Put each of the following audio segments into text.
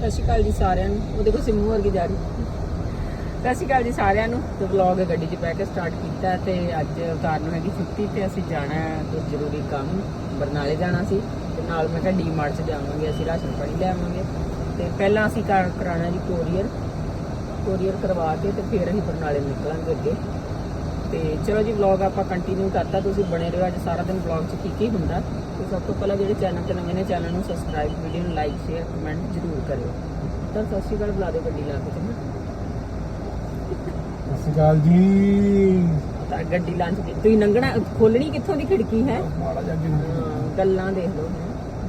ਸਤਿ ਸ਼੍ਰੀ ਅਕਾਲ ਜੀ ਸਾਰਿਆਂ ਨੂੰ। ਉਹਦੇ ਕੋਲ ਸਿੰਮੂ ਵਰਗੀ ਜਾ ਰਹੀ। ਸਤਿ ਸ਼੍ਰੀ ਅਕਾਲ ਜੀ ਸਾਰਿਆਂ ਨੂੰ। ਤੇ ਵਲੌਗ ਗੱਡੀ 'ਚ ਬਹਿ ਕੇ ਸਟਾਰਟ ਕੀਤਾ ਤੇ ਅੱਜ ਅਵਤਾਰ ਨੂੰ ਹੈਗੀ ਛੁੱਟੀ ਤੇ ਅਸੀਂ ਜਾਣਾ ਹੈ ਕੁਝ ਜ਼ਰੂਰੀ ਕੰਮ, ਬਰਨਾਲੇ ਜਾਣਾ ਸੀ। ਤੇ ਨਾਲ ਮੈਂ ਕਿਹਾ ਡੀ ਮਾਰਟ 'ਚ ਜਾਵਾਂਗੇ, ਅਸੀਂ ਰਾਸ਼ਨ ਪਾਣੀ ਲੈ ਆਵਾਂਗੇ। ਤੇ ਪਹਿਲਾਂ ਅਸੀਂ ਕਰ ਕਰਾਣਾ ਜੀ ਕੋਰੀਅਰ ਕੋਰੀਅਰ ਕਰਵਾ ਕੇ ਤੇ ਫਿਰ ਅਸੀਂ ਬਰਨਾਲੇ ਨਿਕਲਾਂਗੇ ਅੱਗੇ। ਤੇ ਚਲੋ ਜੀ ਵਲੌਗ ਆਪਾਂ ਕੰਟੀਨਿਊ ਕਰਤਾ ਤੁਸੀਂ ਬਣੇ ਰਹੋ ਅੱਜ ਸਾਰਾ ਦਿਨ ਵਲੌਗ 'ਚ ਕੀ ਕੀ ਹੁੰਦਾ। ਤੇ ਸਭ ਤੋਂ ਪਹਿਲਾਂ ਜਿਹੜੇ ਚੈਨਲ ਤੇ ਨਵੇਂ ਨੇ ਚੈਨਲ ਨੂੰ ਸਬਸਕ੍ਰਾਈਬ ਵੀਡੀਓ ਨੂੰ ਲਾਈਕ ਸ਼ੇਅਰ ਕਮੈਂਟ ਜ਼ਰੂਰ ਕਰਿਓ। ਤਾਂ ਸਤਿ ਸ਼੍ਰੀ ਅਕਾਲ ਬੁਲਾ ਦਿਓ ਗੱਡੀ ਲਾ ਕੇ ਚੰਗਾ? ਸਤਿ ਸ਼੍ਰੀ ਅਕਾਲ ਜੀ। ਤਾਂ ਗੱਡੀ ਲਾਂਚ ਕੇ ਤੁਸੀਂ ਲੰਘਣਾ ਖੋਲਣੀ ਕਿੱਥੋਂ ਦੀ ਖਿੜਕੀ ਹੈ? ਮਾੜਾ ਗੱਲਾਂ ਦੇਖ ਲਓ।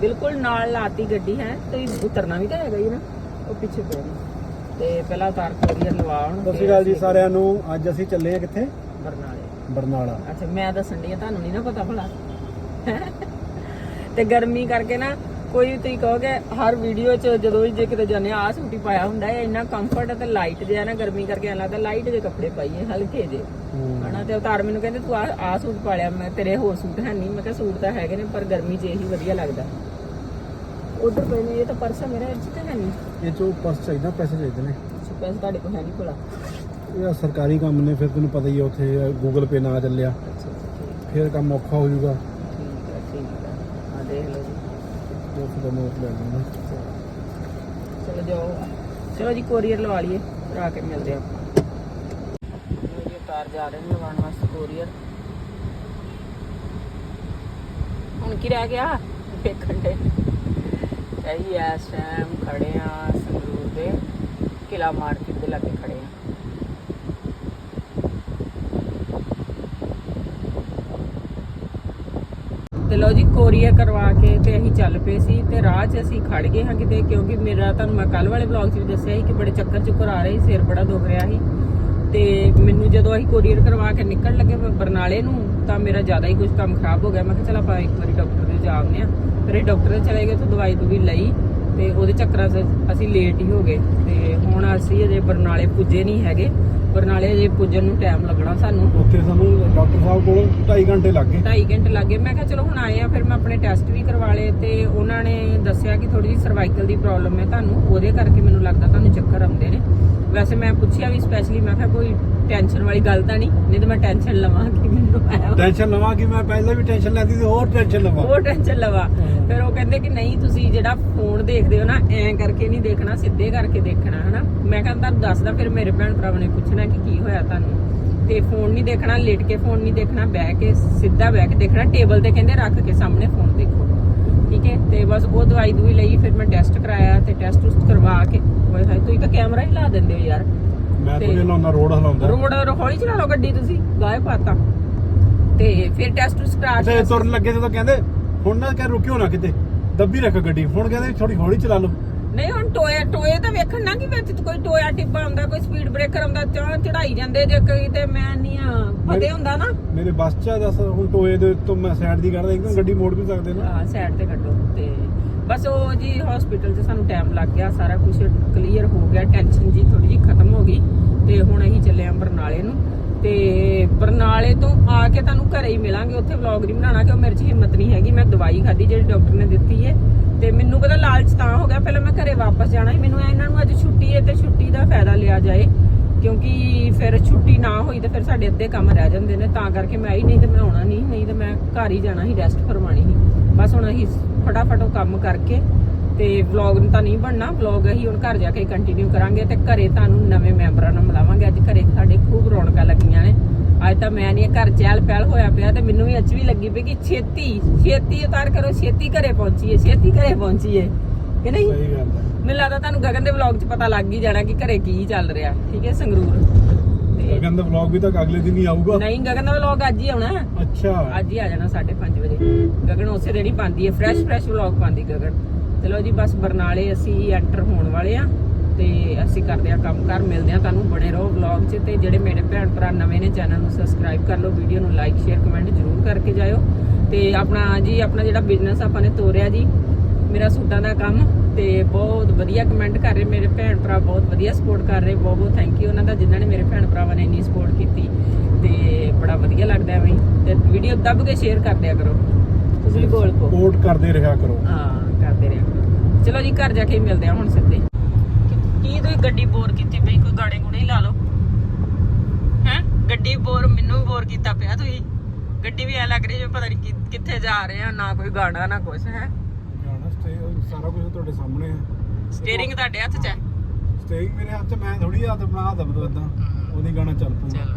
ਬਿਲਕੁਲ ਨਾਲ ਲਾਤੀ ਗੱਡੀ ਹੈ ਤੇ ਉਤਰਨਾ ਵੀ ਤਾਂ ਹੈਗਾ ਹੀ ਨਾ ਉਹ ਪਿੱਛੇ ਪੈ ਤੇ ਪਹਿਲਾਂ ਉਤਾਰ ਕੋਰੀਅਰ ਲਵਾ ਹੁਣ ਸਤਿ ਸ਼੍ਰੀ ਅਕਾਲ ਜੀ ਸਾਰਿਆਂ ਨੂੰ। ਅੱਜ ਅਸੀਂ ਚੱਲੇ ਆ ਕਿੱਥੇ? ਬਰਨਾਲੇ। ਬਰਨਾਲਾ। ਅੱਛਾ ਮੈਂ ਦੱਸਣ ਦੀ ਤੁਹਾਨੂੰ ਨਹੀਂ ਨਾ ਪਤਾ ਭਲਾ। ਤੇ ਗਰਮੀ ਕਰਕੇ ਨਾ ਕੋਈ ਤੁਸੀਂ ਕਹੋਗੇ ਹਰ ਵੀਡੀਓ 'ਚ ਜਦੋਂ ਵੀ ਜੇ ਕਿਤੇ ਜਾਂਦੇ ਆ ਆਹ ਸੂਟ ਪਾਇਆ ਹੁੰਦਾ ਹੈ ਇੰਨਾ ਕੰਫਰਟ ਤੇ ਲਾਈਟ ਜਿਹਾ ਨਾ ਗਰਮੀ ਕਰਕੇ ਐਂ ਲੱਗਦਾ ਲਾਈਟ ਜਿਹੇ ਕੱਪੜੇ ਪਾਈਏ ਹਲਕੇ ਜੇ ਹਨਾ ਤੇ ਉਤਾਰ ਮੈਨੂੰ ਕਹਿੰਦੇ ਤੂੰ ਆ ਆ ਸੂਟ ਪਾ ਲਿਆ। ਮੈਂ ਤੇਰੇ ਹੋਰ ਸੂਟ ਹੈ ਨਹੀਂ ਮੈਂ ਕਿਹਾ ਸੂਟ ਤਾਂ ਹੈਗੇ ਨੇ ਪਰ ਗਰਮੀ 'ਚ ਇਹੀ ਵਧੀਆ ਲੱਗਦਾ। ਉਧਰ ਪਏ ਨੇ ਇਹ ਤਾਂ ਪਰਸ ਆ ਮੇਰਾ 'ਚ ਤਾਂ ਹੈ ਨਹੀਂ ਇਹ ਚੋਂ ਪਰਸ ਚਾਹੀਦਾ ਪੈਸੇ ਚਾਹੀਦੇ ਨੇ। ਪੈਸੇ ਤੁਹਾਡੇ ਕੋਲ ਹੈ ਨਹੀਂ ਭਲਾ। ਇਹ ਸਰਕਾਰੀ ਕੰਮ ਨੇ ਫਿਰ ਤੈਨੂੰ ਪਤਾ ਹੀ ਆ ਉੱਥੇ ਗੂਗਲ ਪੇ ਨਾ ਚੱਲਿਆ। ਫਿਰ ਕੰਮ ਔਖਾ ਹੋ ਜਾਊਗਾ। ਠੀਕ ਹੈ ਠੀਕ ਹੈ। ਆ ਦੇਖ ਲਓ ਜੀ। ਉਹ ਫਿਰ ਨੋਟ ਲੈ ਲੈਣਾ ਚਲੋ ਜਾਓ। ਚਲੋ ਜੀ ਕੋਰੀਅਰ ਲਵਾ ਲਈਏ ਫਿਰ ਆ ਕੇ ਮਿਲਦੇ ਆਪਾਂ। ਮੇਰੀ ਕਾਰ ਜਾ ਰਹੇ ਨੇ ਲਵਾਉਣ ਵਾਸਤੇ ਕੋਰੀਅਰ। ਹੁਣ ਕੀ ਰਹਿ ਗਿਆ? ਵੇਖਣ ਦੇ। ਖੜੇ ਆ ਸੰਗਰੂਰ ਦੇ। ਕਿਲਾ ਮਾਰਕੀਟ ਦੇ ਲਾਗੇ ਖੜੇ ਆ। ਤੇ ਲੋ ਜੀ, ਕੋਰੀਅਰ ਕਰਵਾ ਕੇ ਤੇ ਅਸੀਂ ਚੱਲ ਪਏ ਸੀ ਤੇ ਰਾਹ 'ਚ ਅਸੀਂ ਖੜ ਗਏ ਹਾਂ ਕਿਤੇ, ਕਿਉਂਕਿ ਮੇਰਾ ਤੁਹਾਨੂੰ ਮੈਂ ਕੱਲ ਵਾਲੇ ਵਲੌਗ 'ਚ ਵੀ ਦੱਸਿਆ ਸੀ ਕਿ ਬੜੇ ਚੱਕਰ ਚੁੱਕਰ ਆ ਰਹੇ ਸੀ, ਸਿਰ ਬੜਾ ਦੁਖ ਰਿਹਾ ਸੀ। ਤੇ ਮੈਨੂੰ ਜਦੋਂ ਅਸੀਂ ਕੋਰੀਅਰ ਕਰਵਾ ਕੇ ਨਿਕਲਣ ਲੱਗੇ ਬਰਨਾਲੇ ਨੂੰ, ਤਾਂ ਮੇਰਾ ਜ਼ਿਆਦਾ ਹੀ ਕੁਝ ਕੰਮ ਖਰਾਬ ਹੋ ਗਿਆ। ਮੈਂ ਕਿਹਾ ਚਲ ਆਪਾਂ ਇੱਕ ਵਾਰੀ ਡਾਕਟਰ ਦੇ ਜਾ ਆਉਂਦੇ ਆ ਫਿਰ ਇਹ ਡਾਕਟਰ ਦੇ ਚਲੇ ਗਏ ਤੇ ਦਵਾਈ ਦੂਵੀ ਲਈ ਤੇ ਉਹਦੇ ਚੱਕਰਾਂ 'ਚ ਅਸੀਂ ਲੇਟ ਹੀ ਹੋ ਗਏ। ਤੇ ਹੁਣ ਅਸੀਂ ਅਜੇ ਬਰਨਾਲੇ ਪੁੱਜੇ ਨਹੀਂ ਹੈਗੇ। ਬਰਨਾਲੇ ਅਜੇ ਪੁੱਜਣ ਨੂੰ ਟਾਈਮ ਲੱਗਣਾ ਸਾਨੂੰ। ਉੱਥੇ ਸਾਨੂੰ ਡਾਕਟਰ ਸਾਹਿਬ ਕੋਲ 2.5 ਘੰਟੇ ਲੱਗ ਗਏ। 2.5 ਘੰਟੇ ਲੱਗੇ ਮੈਂ ਕਿਹਾ ਚਲੋ ਹੁਣ ਆਏ ਆ ਫਿਰ ਮੈਂ ਆਪਣੇ ਟੈਸਟ ਵੀ ਕਰਵਾ ਲਏ ਤੇ ਉਹਨਾਂ ਨੇ ਦੱਸਿਆ ਕਿ ਥੋੜੀ ਜਿਹੀ ਸਰਵਾਈਕਲ ਦੀ ਪ੍ਰੋਬਲਮ ਹੈ ਤੁਹਾਨੂੰ। ਉਹਦੇ ਕਰਕੇ ਮੈਨੂੰ ਲੱਗਦਾ ਤੁਹਾਨੂੰ ਚੱਕਰ ਆਉਂਦੇ ਨੇ। ਵੈਸੇ ਮੈਂ ਪੁੱਛਿਆ ਵੀ ਸਪੈਸ਼ਲੀ ਮੈਂ ਕਿਹਾ ਕੋਈ ਟੈਨਸ਼ਨ ਵਾਲੀ ਗੱਲ ਤਾਂ ਨਹੀਂ ਨਹੀਂ ਤਾਂ ਮੈਂ ਟੈਨਸ਼ਨ ਲਵਾਂ ਕਿ ਮੈਨੂੰ ਆਇਆ ਟੈਨਸ਼ਨ ਲਵਾਂ ਕਿ ਮੈਂ ਪਹਿਲਾਂ ਵੀ ਟੈਨਸ਼ਨ ਲੈਂਦੀ ਸੀ ਹੋਰ ਟੈਨਸ਼ਨ ਲਵਾਂ। ਉਹ ਟੈਨਸ਼ਨ ਲਵਾ। ਫਿਰ ਉਹ ਕਹਿੰਦੇ ਕਿ ਨਹੀਂ ਤੁਸੀਂ ਜਿਹੜਾ ਫੋਨ ਦੇਖਦੇ ਹੋ ਨਾ ਐਂ ਕਰਕੇ ਨਹੀਂ ਦੇਖਣਾ ਸਿੱਧੇ ਕਰਕੇ ਦੇਖਣਾ ਹਨਾ? ਮੈਂ ਕਹਿੰਦਾ ਤੁਹਾਨੂੰ ਦੱਸਦਾ ਫਿਰ ਮੇਰੇ ਭੈਣ ਭਰਾਵਾਂ ਨੇ ਪੁੱਛਣਾ ਕਿ ਕੀ ਹੋਇਆ ਤੁਹਾਨੂੰ। ਤੇ ਫੋਨ ਨਹੀਂ ਦੇਖਣਾ ਲੇਟ ਕੇ ਫੋਨ ਨਹੀਂ ਦੇਖਣਾ ਬਹਿ ਕੇ ਸਿੱਧਾ ਬਹਿ ਕੇ ਦੇਖਣਾ ਟੇਬਲ ਤੇ ਕਹਿੰਦੇ ਰੱਖ ਕੇ ਸਾਹਮਣੇ ਫੋਨ ਦੇਖੋ। ਠੀਕ ਹੈ? ਤੇ ਬਸ ਉਹ ਦਵਾਈ ਦੂਈ ਲਈ ਫਿਰ ਮੈਂ ਟੈਸਟ ਕਰਾਇਆ ਤੇ ਟੈਸਟ ਉਸ ਕਰਵਾ ਕੇ ਕੈਮਰਾ ਹੀ ਲਾ ਦਿੰਦੇ ਹੋ ਯਾਰ। ਮੈਂ ਤੇ- ਤਾਂ ਲਾਉਣਾ ਰੋਡ ਹਲਾਉਂਦਾ। ਰੋਡ ਹੌਲੀ ਚਲਾ ਲਓ ਗੱਡੀ ਤੁਸੀਂ ਗਾਏ ਪਾਤਾ ਤੇ ਫਿਰ ਟੈਸਟ ਅੱਛਾ ਕੇ ਇਹ ਤੁਰਨ ਲੱਗੇ ਜਦੋਂ ਕਹਿੰਦੇ ਹੁਣ ਨਾ ਕਹਿ ਰੁਕਿਓ ਨਾ ਕਿਤੇ ਦੱਬੀ ਰੱਖ ਗੱਡੀ। ਹੁਣ ਕਹਿੰਦੇ ਥੋੜੀ ਹੌਲੀ ਚਲਾ ਲਓ। ਨਹੀਂ ਹੁਣ ਟੋਏ ਟੋਏ ਤਾਂ ਵੇਖਣ ਨਾ ਕਿ ਵਿੱਚ ਕੋਈ ਟੋਇਆ ਟਿੱਬਾ ਹੁੰਦਾ ਕੋਈ ਸਪੀਡ ਬ੍ਰੇਕਰ ਹੁੰਦਾ ਚਾਹ ਚੜਾਈ ਜਾਂਦੇ ਜੇ ਕੋਈ ਤੇ ਮੈਂ ਨਹੀਂ ਆ ਫਤੇ ਹੁੰਦਾ ਨਾ। ਮੇਰੇ ਬੱਸ ਚ ਆ ਦੱਸ ਹੁਣ ਟੋਏ ਦੇ ਤੋਂ ਮੈਂ ਸਾਈਡ ਦੀ ਕਰਦਾ ਇੱਕਦਮ ਗੱਡੀ ਮੋੜ ਵੀ ਸਕਦੇ ਨਾ। ਸਾਈਡ ਤੇ ਕੱਢੋ ਤੇ ਬਸ ਉਹ ਜੀ ਹਸਪੀਟਲ 'ਚ ਸਾਨੂੰ ਟਾਈਮ ਲੱਗ ਗਿਆ, ਸਾਰਾ ਕੁਝ ਕਲੀਅਰ ਹੋ ਗਿਆ ਟੈਨਸ਼ਨ ਜੀ ਥੋੜੀ ਜੀ ਖਤਮ ਹੋ ਗਈ ਤੇ ਹੁਣ ਅਸੀਂ ਚੱਲੇ ਆਂ ਬਰਨਾਲੇ ਨੂੰ ਤੇ ਬਰਨਾਲੇ ਤੋਂ ਆ ਕੇ ਤੁਹਾਨੂੰ ਘਰੇ ਹੀ ਮਿਲਾਂਗੇ, ਉੱਥੇ ਵਲੌਗ ਨਹੀਂ ਬਣਾਉਣਾ ਕਿਉਂ? ਮੇਰੇ 'ਚ ਹਿੰਮਤ ਨਹੀਂ ਹੈਗੀ, ਮੈਂ ਦਵਾਈ ਖਾਧੀ ਜਿਹੜੀ ਡਾਕਟਰ ਨੇ ਦਿੱਤੀ ਹੈ ਤੇ ਮੈਨੂੰ ਪਤਾ ਲਾਲਚ ਤਾਂ ਹੋ ਗਿਆ, ਪਹਿਲਾਂ ਮੈਂ ਘਰੇ ਵਾਪਸ ਜਾਣਾ ਸੀ ਮੈਨੂੰ ਇਹਨਾਂ ਨੂੰ ਅੱਜ ਛੁੱਟੀ ਹੈ ਤੇ ਛੁੱਟੀ ਦਾ ਫਾਇਦਾ ਲਿਆ ਜਾਏ ਕਿਉਂਕਿ ਫਿਰ ਛੁੱਟੀ ਨਾ ਹੋਈ ਤੇ ਫਿਰ ਸਾਡੇ ਅੱਧੇ ਕੰਮ ਰਹਿ ਜਾਂਦੇ ਨੇ, ਤਾਂ ਕਰਕੇ ਮੈਂ ਆਈ, ਨਹੀਂ ਤੇ ਮੈਂ ਆਉਣਾ ਨਹੀਂ ਨਹੀਂ ਤੇ ਮੈਂ ਘਰ ਹੀ ਜਾਣਾ ਸੀ ਰੈਸਟ ਕਰਵਾਣੀ ਸੀ। ਬਸ ਹੁਣ ਅਸੀਂ ਫਟਾਫਟ ਉਹ ਕੰਮ ਕਰਕੇ ਤੇ ਵਲੌਗ ਤਾਂ ਨਹੀਂ ਬਣਨਾ ਵਲੌਗ ਅਸੀਂ ਹੁਣ ਘਰ ਜਾ ਕੇ ਕੰਟੀਨਿਊ ਕਰਾਂਗੇ ਤੇ ਘਰੇ ਤੁਹਾਨੂੰ ਨਵੇਂ ਮੈਂਬਰਾਂ ਨਾਲ ਮਿਲਾਵਾਂਗੇ। ਅੱਜ ਘਰੇ ਸਾਡੇ ਖੂਬ ਰੌਣਕਾਂ ਲੱਗੀਆਂ ਨੇ। ਅੱਜ ਤਾਂ ਮੈਂ ਨਹੀਂ ਘਰ ਚਹਿਲ ਪਹਿਲ ਹੋਇਆ ਪਿਆ ਤੇ ਮੈਨੂੰ ਵੀ ਅੱਛ ਵੀ ਲੱਗੀ ਪਈ ਕਿ ਛੇਤੀ ਛੇਤੀ ਉਤਾਰ ਕਰੋ ਛੇਤੀ ਘਰੇ ਪਹੁੰਚੀਏ ਛੇਤੀ ਘਰੇ ਪਹੁੰਚੀਏ। ਕਿ ਨਹੀਂ? ਸਹੀ ਗੱਲ ਹੈ। ਮੈਨੂੰ ਲੱਗਦਾ ਤੁਹਾਨੂੰ ਗਗਨ ਦੇ ਵਲੌਗ 'ਚ ਪਤਾ ਲੱਗ ਹੀ ਜਾਣਾ ਕਿ ਘਰੇ ਕੀ ਚੱਲ ਰਿਹਾ। ਠੀਕ ਹੈ ਸੰਗਰੂਰ। ਤੇ ਗਗਨ ਦਾ ਵਲੌਗ ਵੀ ਤਾਂ ਅਗਲੇ ਦਿਨ ਹੀ ਆਊਗਾ। ਨਹੀਂ ਗਗਨ ਦਾ ਵਲੌਗ ਅੱਜ ਹੀ ਆਉਣਾ। ਅੱਛਾ। ਅੱਜ ਹੀ ਆ ਜਾਣਾ 5:30 ਵਜੇ। ਗਗਨ ਉਸੇ ਦਿਨ ਹੀ ਪਾਉਂਦੀ ਹੈ। ਫਰੈਸ਼ ਫਰੈਸ਼ ਵਲੌਗ ਪਾਉਂਦੀ ਗਗਨ। ਚਲੋ ਜੀ ਬਸ ਬਰਨਾਲੇ ਅਸੀਂ ਐਂਟਰ ਹੋਣ ਵਾਲੇ ਆ ਤੇ ਅਸੀਂ ਕਰਦੇ ਆ ਕੰਮ ਕਰ ਮਿਲਦੇ ਆ ਤੁਹਾਨੂੰ। ਬਣੇ ਰਹੋ ਵਲੌਗ 'ਚ ਤੇ ਜਿਹੜੇ ਮੇਰੇ ਭੈਣ ਭਰਾ ਨਵੇਂ ਨੇ ਚੈਨਲ ਨੂੰ ਸਬਸਕ੍ਰਾਈਬ ਕਰ ਲਓ ਵੀਡੀਓ ਨੂੰ ਲਾਈਕ ਸ਼ੇਅਰ ਕਮੈਂਟ ਜ਼ਰੂਰ ਕਰਕੇ ਜਾਇਓ। ਤੇ ਆਪਣਾ ਜੀ ਆਪਣਾ ਜਿਹੜਾ ਬਿਜ਼ਨਸ ਆਪਾਂ ਨੇ ਤੋਰਿਆ ਜੀ ਮੇਰਾ ਸੂਟਾਂ ਦਾ ਕੰਮ ਤੇ ਬਹੁਤ ਵਧੀਆ ਕਮੈਂਟ ਕਰ ਰਹੇ ਮੇਰੇ ਭੈਣ ਭਰਾ ਬਹੁਤ ਵਧੀਆ ਸਪੋਰਟ ਕਰ ਰਹੇ ਬਹੁਤ ਬਹੁਤ ਥੈਂਕ ਯੂ ਉਹਨਾਂ ਦਾ ਜਿਨ੍ਹਾਂ ਨੇ ਮੇਰੇ ਭੈਣ ਭਰਾਵਾਂ ਨੇ ਇੰਨੀ ਸਪੋਰਟ ਕੀਤੀ ਤੇ ਬੜਾ ਵਧੀਆ ਲੱਗਦਾ ਐਵੇਂ। ਤੇ ਵੀਡੀਓ ਦੱਬ ਕੇ ਸ਼ੇਅਰ ਕਰ ਦਿਆ ਕਰੋ ਤੁਸੀਂ ਵੀ ਬੋਲ ਪੋ ਸਪੋਰਟ ਕਰਦੇ ਰਿਹਾ ਕਰੋ। ਹਾਂ ਕਰਦੇ ਰਿਹਾ ਕਰੋ। ਚਲੋ ਜੀ ਘਰ ਜਾ ਕੇ ਮਿਲਦੇ ਆ ਹੁਣ ਸਿੱਧੇ। ਗੱਡੀ ਬੋਰ ਕੀਤੀ ਪਈ? ਕੋਈ ਗਾਣੇ ਗੁਣੇ ਲਾ ਲਓ। ਹੈ? ਗੱਡੀ ਬੋਰ ਮੈਨੂੰ ਵੀ ਬੋਰ ਕੀਤਾ ਪਿਆ ਤੁਸੀਂ। ਗੱਡੀ ਵੀ ਐ ਲੱਗ ਰਹੀ ਜਿਵੇਂ ਪਤਾ ਨਹੀਂ ਕਿ- ਕਿੱਥੇ ਜਾ ਰਹੇ ਆ ਨਾ ਕੋਈ ਗਾਣਾ ਨਾ ਕੁਛ ਹੈ? ਸਾਰਾ ਕੁਝ ਤੁਹਾਡੇ ਸਾਹਮਣੇ ਹੈ ਸਟੀਅਰਿੰਗ ਤੁਹਾਡੇ ਹੱਥ 'ਚ ਹੈ? ਸਟੇਇੰਗ ਮੇਰੇ ਹੱਥ 'ਚ ਮੈਂ ਥੋੜੀ ਹੱਥ ਬਣਾ ਦਬ ਇਦਾਂ ਉਹਦੀ ਗਾਣਾ ਚੱਲ ਪਊ ਚੱਲ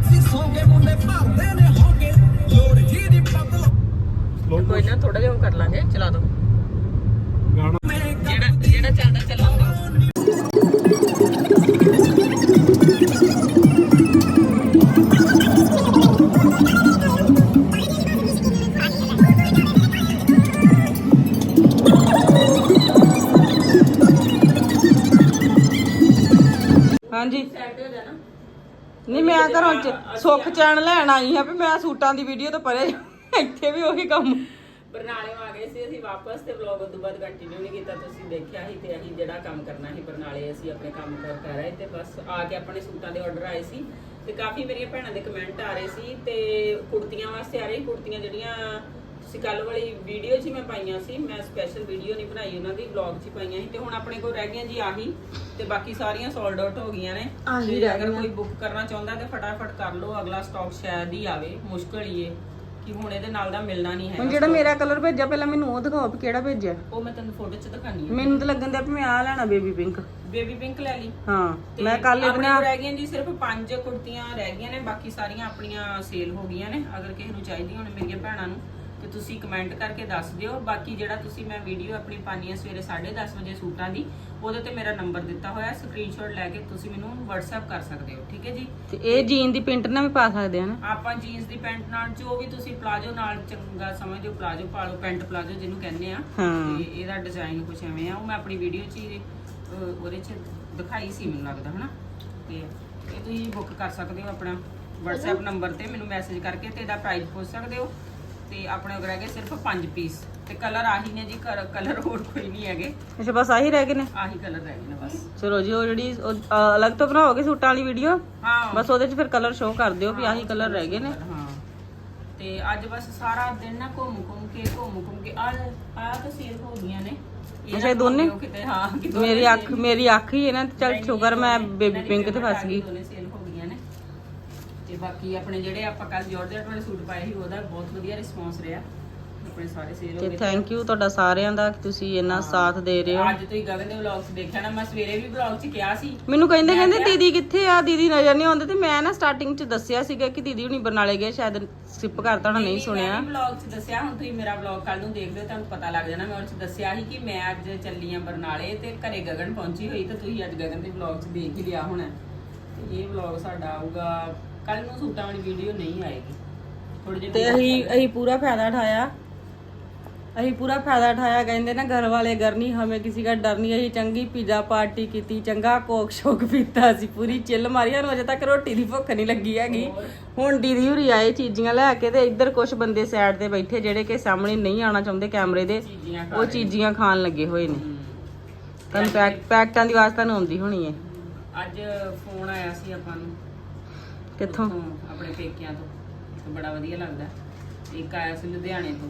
Slow ਕੋਈ ਨਾ ਥੋੜਾ ਜਿਹਾ ਉਹ ਕਰ ਲਾਂਗੇ ਚਲਾ ਦੋ। ਹਾਂਜੀ। ਨਹੀਂ ਮੈਂ ਘਰੋਂ ਚ- ਸੁੱਖ ਚੈਨ ਲੈਣ ਆਈ ਹਾਂ ਵੀ ਮੈਂ ਸੂਟਾਂ ਦੀ ਵੀਡੀਓ ਤੋਂ ਪਰੇ ਇੱਥੇ ਵੀ ਉਹੀ ਕੰਮ। ਬਰਨਾਲੇ ਆ ਗਏ ਸੀ ਅਸੀਂ ਵਾਪਸ ਤੇ ਵਲੌਗ ਉਦੋਂ ਬਾਅਦ ਕੰਟੀਨਿਊ ਨਹੀਂ ਕੀਤਾ। ਤੁਸੀਂ ਦੇਖਿਆ ਸੀ ਤੇ ਅਸੀਂ ਜਿਹੜਾ ਕੰਮ ਕਰਨਾ ਸੀ ਬਰਨਾਲੇ ਅਸੀਂ ਆਪਣੇ ਕੰਮ ਕਰ ਕਰ ਰਹੇ ਤੇ ਬਸ ਆ ਕੇ ਆਪਣੇ ਸੂਟਾਂ ਦੇ ਆਰਡਰ ਆਏ ਸੀ। ਤੇ ਕਾਫੀ ਮੇਰੀਆਂ ਭੈਣਾਂ ਦੇ ਕਮੈਂਟ ਆ ਰਹੇ ਸੀ ਤੇ ਕੁੜਤੀਆਂ ਵਾਸਤੇ ਆ ਰਹੇ ਸੀ, ਕੁੜਤੀਆਂ ਜਿਹੜੀਆਂ ਤੁਸੀਂ ਕੱਲ ਵਾਲੀ ਵੀਡੀਓ 'ਚ ਹੀ ਮੈਂ ਪਾਈਆਂ ਸੀ। ਮੈਂ ਸਪੈਸ਼ਲ ਵੀਡੀਓ ਨਹੀਂ ਬਣਾਈ ਉਹਨਾਂ ਦੀ ਵਲੌਗ 'ਚ ਹੀ ਪਾਈਆਂ ਸੀ ਤੇ ਹੁਣ ਆਪਣੇ ਕੋਲ ਰਹਿ ਗਈਆਂ ਜੀ ਆਹੀ ਤੇ ਬਾਕੀ ਸਾਰੀਆਂ ਸੋਲਡ ਆਊਟ ਹੋ ਗਈਆਂ ਨੇ। ਆਹੀ ਤੇ ਰਹਿ ਅਗਰ ਗਈਆਂ। ਕੋਈ ਬੁੱਕ ਕਰਨਾ ਚਾਹੁੰਦਾ ਤੇ ਫਟਾਫਟ ਕਰ ਲਓ ਅਗਲਾ ਸਟਾਕ ਸ਼ਾਇਦ ਹੀ ਆਵੇ। ਮੁਸ਼ਕਲ ਹੀ ਹੈ ਕਿ ਹੁਣ ਇਹਦੇ ਨਾਲ ਦਾ ਮਿਲਣਾ ਨਹੀਂ ਹੈ ਹੁਣ ਜਿਹੜਾ ਮੇਰਾ ਕਲਰ ਭੇਜਿਆ ਪਹਿਲਾਂ ਮੈਨੂੰ ਉਹ ਦਿਖਾਓ ਵੀ ਕਿਹੜਾ ਭੇਜਿਆ। ਉਹ ਮੈਂ ਤੈਨੂੰ ਫੋਟੋ 'ਚ ਦਿਖਾਣੀ ਹੈ ਮੈਨੂੰ ਤਾਂ ਲੱਗਣ ਦਿਆ ਵੀ ਮੈਂ ਆ ਲੈਣਾ ਬੇਬੀ ਪਿੰਕ ਬੇਬੀ ਪਿੰਕ ਲੈ ਲਈ। ਹਾਂ ਤੇ ਮੈਂ ਕੱਲ ਆਪਣੇ ਕੋਲ ਰਹਿ ਗਈਆਂ ਜੀ ਸਿਰਫ ਪੰਜ ਕੁੜਤੀਆਂ ਰਹਿ ਗਈਆਂ ਨੇ ਬਾਕੀ ਸਾਰੀਆਂ ਆਪਣੀਆਂ ਸੇਲ ਹੋ ਗਈਆਂ ਨੇ। ਅਗਰ ਕਿਸੇ ਨੂੰ ਚਾਹੀਦੀਆਂ ਹੋਣ ਮੇਰੀਆਂ ਭੈਣਾਂ ਨੂੰ ਤੇ ਤੁਸੀਂ ਕਮੈਂਟ ਕਰਕੇ ਦੱਸ ਦਿਓ। ਬਾਕੀ ਜਿਹੜਾ ਤੁਸੀਂ ਮੈਂ ਵੀਡੀਓ ਆਪਣੀ ਪਾਣੀ ਹੈ ਸਵੇਰੇ 10:30 ਵਜੇ ਸੂਟਾਂ ਦੀ ਉਹਦੇ ਤੇ ਮੇਰਾ ਨੰਬਰ ਦਿੱਤਾ ਹੋਇਆ ਸਕਰੀਨਸ਼ਾਟ ਲੈ ਕੇ ਤੁਸੀਂ ਮੈਨੂੰ WhatsApp ਕਰ ਸਕਦੇ ਹੋ ਠੀਕ ਹੈ ਜੀ? ਤੇ ਇਹ ਜੀਨ ਦੀ ਪ੍ਰਿੰਟ ਨਾਲ ਵੀ ਪਾ ਸਕਦੇ ਆ ਨਾ? ਆਪਾਂ ਜੀਨਸ ਦੀ ਪੈਂਟ ਨਾਲ ਜੋ ਵੀ ਤੁਸੀਂ ਪਲਾਜੋ ਨਾਲ ਚੰਗਾ ਸਮਝਦੇ ਹੋ ਪਲਾਜੋ ਪਾ ਲਓ ਪੈਂਟ ਪਲਾਜੋ ਜਿਹਨੂੰ ਕਹਿੰਦੇ ਆ। ਤੇ ਇਹਦਾ ਡਿਜ਼ਾਈਨ ਕੁਝ ਐਵੇਂ ਆ। ਉਹ ਮੈਂ ਆਪਣੀ ਵੀਡੀਓ 'ਚ ਹੀ ਉਹਦੇ 'ਚ ਦਿਖਾਈ ਸੀ ਮੈਨੂੰ ਲੱਗਦਾ ਹਨਾ? ਤੇ ਇਹ ਤੁਸੀਂ ਬੁੱਕ ਕਰ ਸਕਦੇ ਹੋ ਆਪਣਾ WhatsApp ਨੰਬਰ ਤੇ ਮੈਨੂੰ ਮੈਸੇਜ ਕਰਕੇ ਤੇ ਇਹਦਾ ਪ੍ਰਾਈਸ ਪੁੱਛ ਸਕਦੇ ਹੋ। ਤੇ ਆਪਣੇ ਕੋਲ ਰਹਿ ਗਏ ਸਿਰਫ 5 ਪੀਸ ਤੇ ਕਲਰ ਆਹੀ ਨੇ ਜੀ ਕਲਰ ਹੋਰ ਕੋਈ ਨਹੀਂ ਹੈਗੇ। ਅੱਛਾ ਬਸ ਆਹੀ ਰਹਿ ਗਏ ਨੇ? ਆਹੀ ਕਲਰ ਰਹਿ ਗਏ ਨੇ ਬਸ। ਚਲੋ ਜੀ ਉਹ ਜਿਹੜੀ ਉਹ, ਅ, ਅਲੱਗ ਤੋਂ ਬਣਾਓਗੇ ਸੂਟਾਂ ਵਾਲੀ ਵੀਡੀਓ ਹਾਂ। ਬਸ ਉਹਦੇ 'ਚ ਫਿਰ ਕਲਰ ਸ਼ੋ ਕਰ ਦਿਓ ਵੀ ਆਹੀ ਕਲਰ ਰਹਿ ਗਏ ਨੇ। ਹਾਂ। ਤੇ ਅੱਜ ਬਸ ਸਾਰਾ ਦਿਨ ਨਾ ਘੁੰਮ ਘੁੰਮ ਕੇ ਘੁੰਮ ਘੁੰਮ ਕੇ ਆ ਆ ਤਾਂ ਸੇਲ ਹੋ ਗਈਆਂ ਨੇ। ਇਹ ਅੱਛਾ, ਨਾ ਇਹ ਦੋਨੇ? ਕਿਤੇ ਹਾਂ ਕਿ ਦੋਨੇ ਮੇਰੀ ਅੱਖ ਮੇਰੀ ਅੱਖ ਹੀ ਹੈ ਨਾ ਚੱਲ ਸ਼ੁਕਰ ਮੈਂ ਬੇਬੀ ਇਹਨਾਂ ਪਿੰਕ ਤੇ ਫਸ ਗਈ। ਦੋਨੇ ਤੇ ਬਾਕੀ ਆਪਣੇ ਜਿਹੜੇ ਆਪਾਂ ਕੱਲ ਜਾਰਜਟ ਵਾਲੇ ਸੂਟ ਪਾਏ ਸੀ ਉਹਦਾ ਬਹੁਤ ਵਧੀਆ ਰਿਸਪੌਂਸ ਰਿਹਾ। ਆਪਣੇ ਸਾਰੇ ਸੇਲ ਹੋ ਤੇ ਗਏ। ਥੈਂਕ ਯੂ ਤੁਹਾਡਾ ਸਾਰਿਆਂ ਦਾ ਕਿ ਤੁਸੀਂ ਇੰਨਾ ਸਾਥ ਦੇ ਰਹੇ ਹੋ। ਅੱਜ ਤੁਸੀਂ ਗਗਨ ਦੇ ਵਲੌਗਸ ਦੇਖਿਆ ਨਾ ਮੈਂ ਸਵੇਰੇ ਵੀ ਵਲੌਗ 'ਚ ਕਿਹਾ ਸੀ। ਮੈਨੂੰ ਕਹਿੰਦੇ ਕਹਿੰਦੇ ਕਿਹਾ- ਦੀਦੀ ਕਿੱਥੇ ਆ? ਦੀਦੀ ਨਜ਼ਰ ਨਹੀਂ ਆਉਂਦੇ ਤੇ ਮੈਂ ਨਾ ਸਟਾਰਟਿੰਗ 'ਚ ਦੱਸਿਆ ਸੀਗਾ ਕਿ ਦੀਦੀ ਹੁਣੀ ਬਰਨਾਲੇ ਗਏ ਸ਼ਾਇਦ ਸਿਪ ਕਰਤਾ ਹੋਣਾ ਨਹੀਂ ਸੁਣਿਆ। ਵਲੌਗ 'ਚ ਦੱਸਿਆ ਹੁਣ ਤੁਸੀਂ ਮੇਰਾ ਵਲੌਗ ਕੱਲ ਨੂੰ ਦੇਖਦੇ ਹੋ ਤੁਹਾਨੂੰ ਪਤਾ ਲੱਗ ਜਾਣਾ ਮੈਂ ਉਹ 'ਚ ਦੱਸਿਆ ਸੀ ਕਿ ਮੈਂ ਅੱਜ ਚੱਲੀ ਆ ਬਰਨਾਲੇ ਤੇ ਘਰੇ ਗਗਨ ਪਹੁੰਚੀ ਹੋਈ ਤੇ ਤੁਸੀਂ ਅੱਜ ਗਗਨ ਦੇ ਵਲੌਗ 'ਚ ਦੇਖ ਹੀ ਲਿਆ ਹੋਣਾ। ਤੇ ਇਹ ਵਲੌਗ ਸਾਡਾ ਆਊਗਾ ਕੱਲ ਨੂੰ ਸੂਟਾਂ ਵਾਲੀ ਵੀਡੀਓ ਨਹੀਂ ਆਏਗੀ। ਥੋੜੇ ਜਿਹੇ ਤੇ ਅਸੀਂ ਅਸੀਂ ਪੂਰਾ ਫਾਇਦਾ ਉਠਾਇਆ। ਅਸੀਂ ਪੂਰਾ ਫਾਇਦਾ ਉਠਾਇਆ ਕਹਿੰਦੇ ਨਾ ਘਰ ਵਾਲੇ ਘਰ ਨਹੀਂ ਹਮੇ ਕਿਸੇ ਦਾ ਡਰ ਨਹੀਂ ਅਸੀਂ ਚੰਗੀ ਪੀਜ਼ਾ ਪਾਰਟੀ ਕੀਤੀ ਚੰਗਾ ਕੋਕ ਸ਼ੋਕ ਪੀਤਾ ਸੀ ਪੂਰੀ ਚਿੱਲ ਮਾਰੀ ਸਾਨੂੰ ਅਜੇ ਤੱਕ ਰੋਟੀ ਦੀ ਭੁੱਖ ਨਹੀਂ ਲੱਗੀ ਹੈਗੀ। ਹੁਣ ਦੀਦੀ ਹੁਰੀ ਆਏ ਚੀਜ਼ੀਆਂ ਲੈ ਕੇ ਤੇ ਇੱਧਰ ਕੁਝ ਬੰਦੇ ਸਾਈਡ ਤੇ ਬੈਠੇ ਜਿਹੜੇ ਕਿ ਸਾਹਮਣੇ ਨਹੀਂ ਆਉਣਾ ਚਾਹੁੰਦੇ ਕੈਮਰੇ ਦੇ ਚੀਜ਼ੀਆਂ ਖਾ ਉਹ ਚੀਜ਼ੀਆਂ ਖਾਣ ਲੱਗੇ ਹੋਏ ਨੇ। ਤੁਹਾਨੂੰ ਪੈਕ ਪੈਕਟਾਂ ਦੀ ਆਵਾਜ਼ ਤੁਹਾਨੂੰ ਆਉਂਦੀ ਹੋਣੀ ਹੈ ਅੱਜ ਫੋਨ ਆਇਆ ਸੀ ਆਪਾਂ ਨੂੰ। ਕਿੱਥੋਂ? ਉੱਥੋਂ, ਆਪਣੇ ਪੇਕਿਆਂ ਤੋਂ। ਤੇ ਬੜਾ ਵਧੀਆ ਲੱਗਦਾ। ਇੱਕ ਆਇਆ ਸੀ ਲੁਧਿਆਣੇ ਤੋਂ।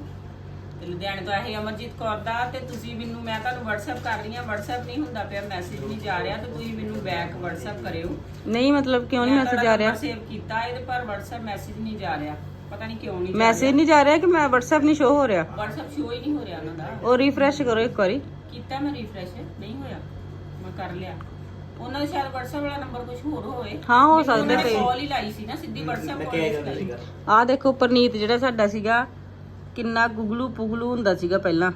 ਤੇ ਲੁਧਿਆਣੇ ਤੋਂ ਆਇਆ ਸੀ ਅਮਰਜੀਤ ਕੌਰ ਦਾ ਤੇ ਤੁਸੀਂ ਮੈਨੂੰ ਮੈਂ ਤੁਹਾਨੂੰ WhatsApp ਕਰ ਰਹੀ ਹਾਂ। WhatsApp ਨਹੀਂ ਹੁੰਦਾ ਪਿਆ ਮੈਸੇਜ ਨਹੀਂ ਜਾ ਰਿਹਾ। ਤੇ ਤੁਸੀਂ ਮੈਨੂੰ ਬੈਕ WhatsApp ਕਰਿਓ। ਨਹੀਂ ਮਤਲਬ ਕਿਉਂ ਨਹੀਂ ਮੈਸੇਜ ਆ ਰਿਹਾ? ਸੇਵ ਕੀਤਾ ਇਹਦੇ ਪਰ WhatsApp ਮੈਸੇਜ ਨਹੀਂ ਜਾ ਰਿਹਾ। ਪਤਾ ਨਹੀਂ ਕਿਉਂ ਨਹੀਂ ਮੈਸੇਜ ਨਹੀਂ ਜਾ ਰਿਹਾ ਕਿ ਮੈਂ WhatsApp ਨਹੀਂ ਸ਼ੋ ਹੋ ਰਿਹਾ? ਰਿਹਾ। WhatsApp ਸ਼ੋ ਹੀ ਨਹੀਂ ਹੋ ਰਿਹਾ ਉਹਨਾਂ ਦਾ। ਉਹ ਰੀਫਰੈਸ਼ ਕਰੋ ਇੱਕ ਵਾਰੀ। ਕੀਤਾ ਮੈਂ ਰੀਫਰੈਸ਼ ਨਹੀਂ ਹੋਇਆ। ਮੈਂ ਕਰ ਲਿਆ। ਉਹਨਾਂ ਦਾ ਸ਼ਾਇਦ WhatsApp ਵਾਲਾ ਨੰਬਰ ਕੁਝ ਹੋਰ ਹੋਵੇ। ਹਾਂ, ਹੋ ਸਕਦਾ ਕਈ। ਕਾਲ ਹੀ ਲਾਈ ਸੀ ਨਾ ਸਿੱਧੀ WhatsApp ਕਾਲ ਲਾਈ ਆਹ ਦੇਖੋ ਪਰਨੀਤ ਜਿਹੜਾ ਸਾਡਾ ਸੀਗਾ ਕਿੰਨਾ ਗੁਗਲੂ ਪੁਗਲੂ ਹੁੰਦਾ ਸੀਗਾ ਪਹਿਲਾਂ।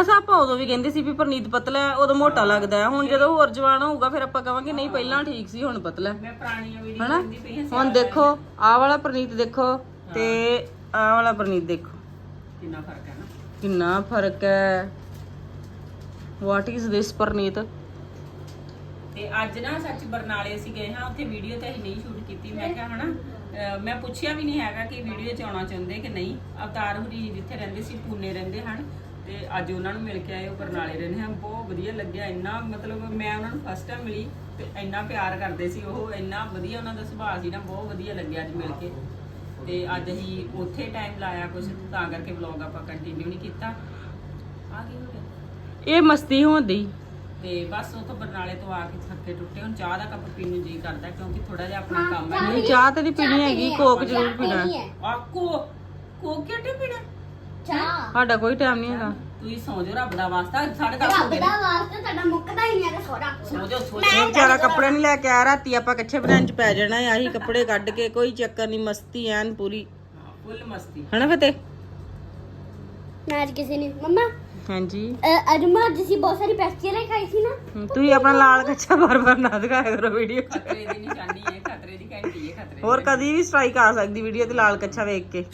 ਅਸਾਂ ਆਪਾਂ ਉਦੋਂ ਵੀ ਕਹਿੰਦੇ ਸੀ ਵੀ ਪਰਨੀਤ ਪਤਲਾ ਹੈ ਉਦੋਂ ਮੋਟਾ ਲੱਗਦਾ ਹੈ। ਹੁਣ ਜਦੋਂ ਹੋਰ ਜਵਾਨ ਹੋਊਗਾ ਫਿਰ ਆਪਾਂ ਕਵਾਂਗੇ ਨਹੀਂ ਪਹਿਲਾਂ ਠੀਕ ਸੀ ਹੁਣ ਪਤਲਾ ਹੈ। ਮੈਂ ਪੁਰਾਣੀਆਂ ਵੀਡੀਓ ਹਨਾ? ਦੇਖਦੀ ਪਈ ਹਾਂ ਹੁਣ ਦੇਖੋ ਆਹ ਵਾਲਾ ਪਰਨੀਤ ਦੇਖੋ ਤੇ ਆਹ ਵਾਲਾ ਪਰਨੀਤ ਦੇਖੋ। ਕਿੰਨਾ ਫ਼ਰਕ ਹੈ ਨਾ। ਕਿੰਨਾ ਫ਼ਰਕ ਹੈ। What is this Parneet? ਤੇ ਅੱਜ ਨਾ ਸੱਚ ਬਰਨਾਲੇ ਅਸੀਂ ਗਏ ਹਾਂ, ਉੱਥੇ ਵੀਡੀਓ ਤੇ ਅਸੀਂ ਨਹੀਂ ਸ਼ੂਟ ਕੀਤੀ। ਮੈਂ ਕਿਹਾ ਹਨਾ, ਅਹ ਮੈਂ ਪੁੱਛਿਆ ਵੀ ਨਹੀਂ ਹੈਗਾ ਕਿ ਵੀਡੀਓ ਚ ਆਉਣਾ ਚਾਹੁੰਦੇ ਕਿ ਨਹੀਂ। ਅਵਤਾਰ ਹੁਰੀ ਜਿੱਥੇ ਰਹਿੰਦੇ ਸੀ, ਪੂਨੇ ਰਹਿੰਦੇ ਹਨ ਤੇ ਅੱਜ ਉਹਨਾਂ ਨੂੰ ਮਿਲ ਕੇ ਆਏ, ਉਹ ਬਰਨਾਲੇ ਰਹਿੰਦੇ ਹਨ। ਬਹੁਤ ਵਧੀਆ ਲੱਗਿਆ, ਇੰਨਾ ਮਤਲਬ ਮੈਂ ਉਹਨਾਂ ਨੂੰ ਫਸਟ ਟਾਈਮ ਮਿਲੀ ਤੇ ਇੰਨਾ ਪਿਆਰ ਕਰਦੇ ਸੀ ਉਹ, ਇੰਨਾ ਵਧੀਆ ਉਹਨਾਂ ਦਾ ਸੁਭਾਅ ਸੀ ਨਾ, ਬਹੁਤ ਵਧੀਆ ਲੱਗਿਆ ਅੱਜ ਮਿਲ ਕੇ। ਤੇ ਅੱਜ ਅਸੀਂ ਉੱਥੇ ਟਾਈਮ ਲਾਇਆ ਕੁਝ ਤਾਂ ਕਰਕੇ ਵਲੌਗ ਆਪਾਂ ਕੰਟੀਨਿਊ ਨਹੀਂ ਕੀਤਾ। ਆ ਕੀ ਹੋ ਗਿਆ? ਇਹ ਮਸਤੀ ਹੁੰਦੀ ਤੇ ਬਸ ਉਹ ਤੋਂ ਬਰਨਾਲੇ ਤੋਂ ਆ ਕੇ ਥੱਕੇ ਟੁੱਟੇ ਹੁਣ ਚਾਹ ਦਾ ਕੱਪ ਪੀਣ ਨੂੰ ਜੀ ਕਰਦਾ ਕਿਉਂਕਿ ਥੋੜਾ ਜਿਹਾ ਆਪਣਾ ਕੰਮ ਹੈ। ਨਹੀਂ ਚਾਹ ਤੇ ਨਹੀਂ ਪੀਣੀ ਹੈਗੀ ਕੋਕ ਜ਼ਰੂਰ ਪੀਣਾ। ਆ ਕੋ ਕੋ ਕਿਹੜੇ ਪੀਣਾ? ਚਾਹ। ਸਾਡਾ ਕੋਈ ਟਾਈਮ ਨਹੀਂ ਹੈਗਾ। ਤੁਸੀਂ ਸੌਂ ਜਾਓ ਰੱਬ ਦਾ ਵਾਸਤਾ ਦਸ ਹੋ ਰੱਬ ਦਾ ਵਾਸਤਾ ਤੁਹਾਡਾ ਮੁੱਕਦਾ ਹੀ ਨਹੀਂ ਹੈਗਾ ਸੋਹਰਾ ਸੌਂ ਜਾਓ ਸੌਂ ਇਹ ਵਿਚਾਰਾ ਕੱਪੜੇ ਨਹੀਂ ਲੈ ਕੇ ਆਇਆ ਰਾਤੀ ਆਪਾਂ ਕੱਛੇ ਬਣਾਉਣ ਚ ਪੈ ਜਾਣਾ ਹੈ ਆਹੀ ਕੱਪੜੇ ਕੱਢ ਕੇ ਕੋਈ ਚੱਕਰ ਨਹੀਂ ਮਸਤੀ ਐਨ ਪੂਰੀ। ਫੁੱਲ ਮਸਤੀ। ਹਨਾ ਫਤੇ ਮੈਂ ਅੱਜ ਕਿਸੇ ਨੇ ਮੰਮਾ ਹਾਂਜੀ। ਅ, ਅੱਜ ਮੈਂ ਜਿਸੀ ਬਹੁਤ ਸਾਰੀ ਪੈਸਟੀਆਂ ਖਾਈ ਸੀ ਨਾ? ਤੁਸੀਂ ਆਪਣਾ ਲਾਲ ਕੱਛਾ ਬਾਰ-ਬਾਰ ਨਾ ਦਿਖਾਇਆ ਕਰੋ ਵੀਡੀਓ 'ਚ। ਖਤਰੇ ਦੀ ਨਿਸ਼ਾਨੀ ਹੈ ਖਤਰੇ ਦੀ ਘੰਟੀ ਹੈ ਖਤਰੇ ਹੋਰ ਕਦੀ ਵੀ ਸਟ੍ਰਾਈਕ ਆ ਸਕਦੀ ਵੀਡੀਓ ਤੇ ਲਾਲ ਕੱਛਾ ਵੇਖ ਕੇ।